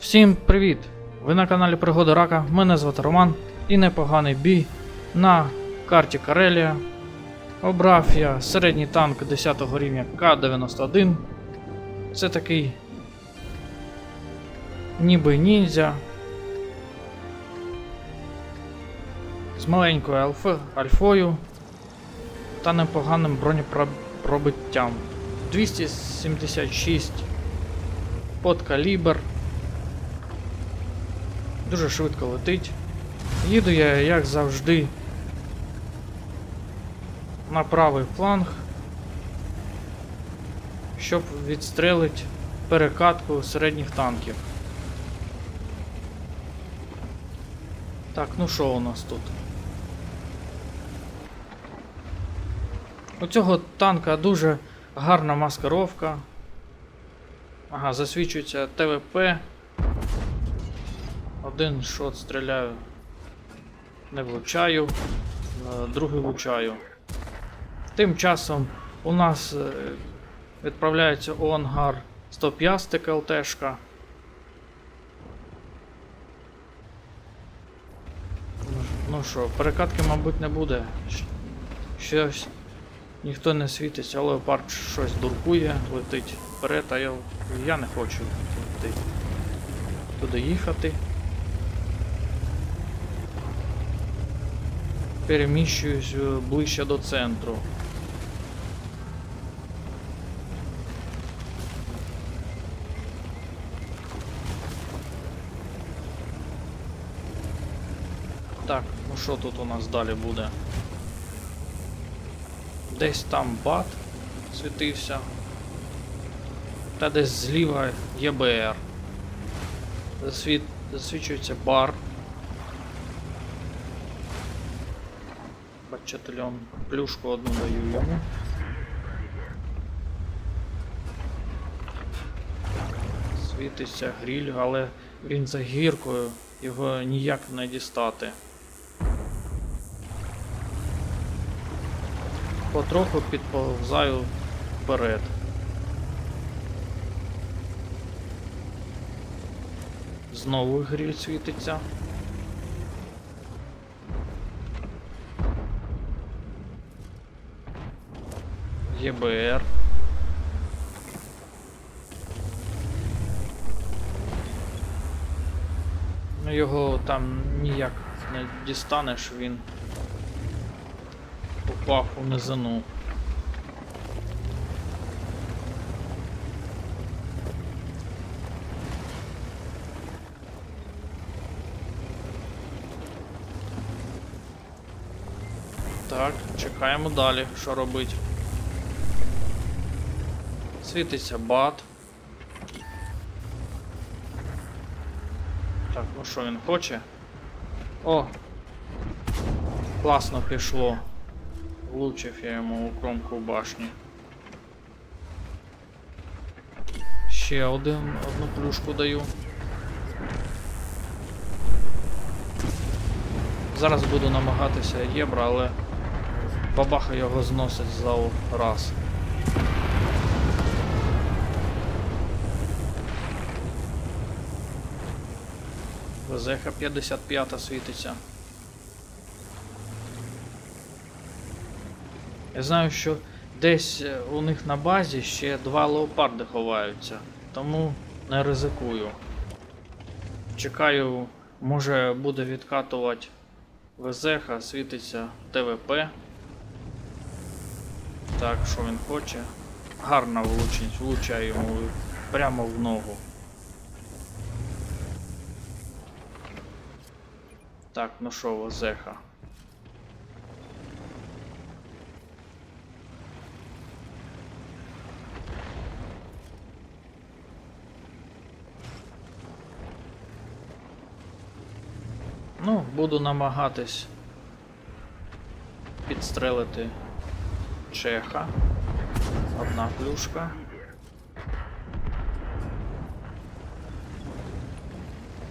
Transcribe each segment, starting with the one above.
Всім привіт! Ви на каналі Пригоди Рака. Мене звати Роман і непоганий бій на карті Карелія. Обрав я середній танк 10 го рівня К-91. Це такий ніби ніндзя. З маленькою альф... альфою та непоганим бронепробиттям. 276 подкалібр. Дуже швидко летить. Їду я, як завжди, на правий фланг, щоб відстрелити перекатку середніх танків. Так, ну що у нас тут? У цього танка дуже гарна маскировка. Ага, засвічується ТВП. Один шот стріляю, не влучаю, е, другий влучаю. Тим часом у нас е, відправляється у ангар 105 ЛТшка. Ну, що, перекатки, мабуть, не буде. Щось ніхто не світиться, але леопард щось дуркує, летить вперед, а я, я не хочу туди їхати. Переміщуюсь е, ближче до центру. Так, ну що тут у нас далі буде? Десь там бат світився. Та десь зліва ЄБР. Засвіт... Засвічується бар. Бачательон. Плюшку одну даю йому. Світиться гріль, але він за гіркою, його ніяк не дістати. Потроху підповзаю вперед. Знову гріль світиться. ЄБР. Ну його там ніяк не дістанеш, він попав у низину. Так, чекаємо далі, що робить. Світиться бат. Так, ну що він хоче? О! Класно пішло. Влучив я йому у кромку башні. Ще один, одну плюшку даю. Зараз буду намагатися єбра, але бабаха його зносить за раз. ВЗХ 55 світиться. Я знаю, що десь е, у них на базі ще два леопарди ховаються, тому не ризикую. Чекаю, може буде відкатувати ВЗХ, світиться ТВП. Так, що він хоче. Гарна влучність, влучаю йому прямо в ногу. Так, ну що, Озеха. Ну, буду намагатись підстрелити Чеха. Одна плюшка.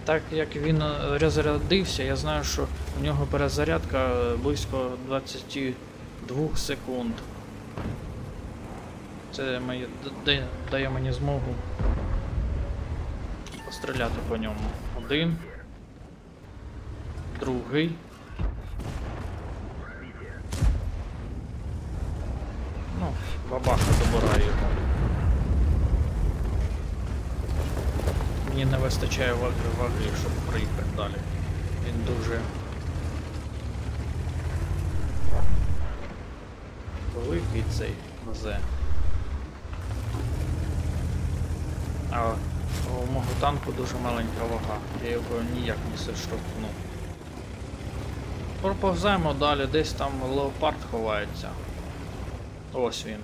Так як він е, розрядився, я знаю, що у нього перезарядка близько 22 секунд. Це моє, д- дає мені змогу постріляти по ньому. Один. Другий. Ну, бабаха добирає його. Мені не вистачає ваги, ваги, щоб проїхати далі. Він дуже великий цей ВЗ. А у мого танку дуже маленька вага. Я його ніяк не зіштовхну. Проповзаємо далі, десь там леопард ховається. Ось він.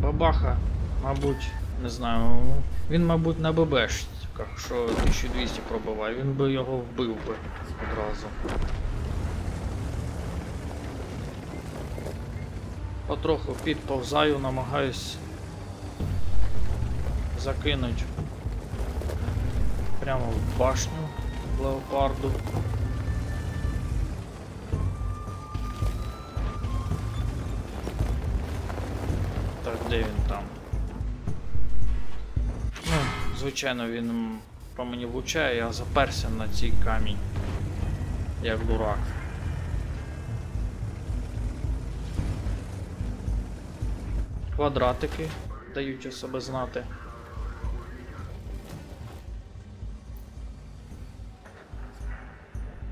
Бабаха, мабуть, не знаю. Він, мабуть, на ББшках, що 1200 пробиває, він би його вбив би одразу. Потроху підповзаю, намагаюсь закинуть прямо в башню леопарду. Так, де він там? Звичайно, він по мені влучає, я заперся на цей камінь. Як дурак. Квадратики дають себе знати.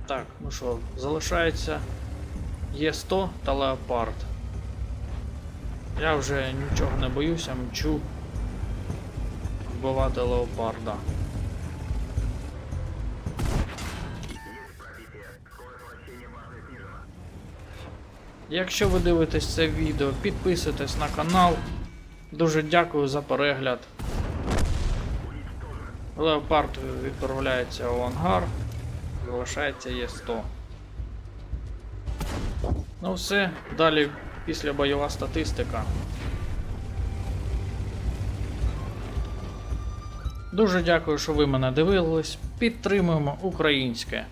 Так, ну що, залишається Є100 та Леопард. Я вже нічого не боюся, мчу вбивати леопарда. Якщо ви дивитесь це відео, підписуйтесь на канал. Дуже дякую за перегляд. Леопард відправляється у ангар. Залишається Є100. Ну все, далі після бойова статистика. Дуже дякую, що ви мене дивились. Підтримуємо українське.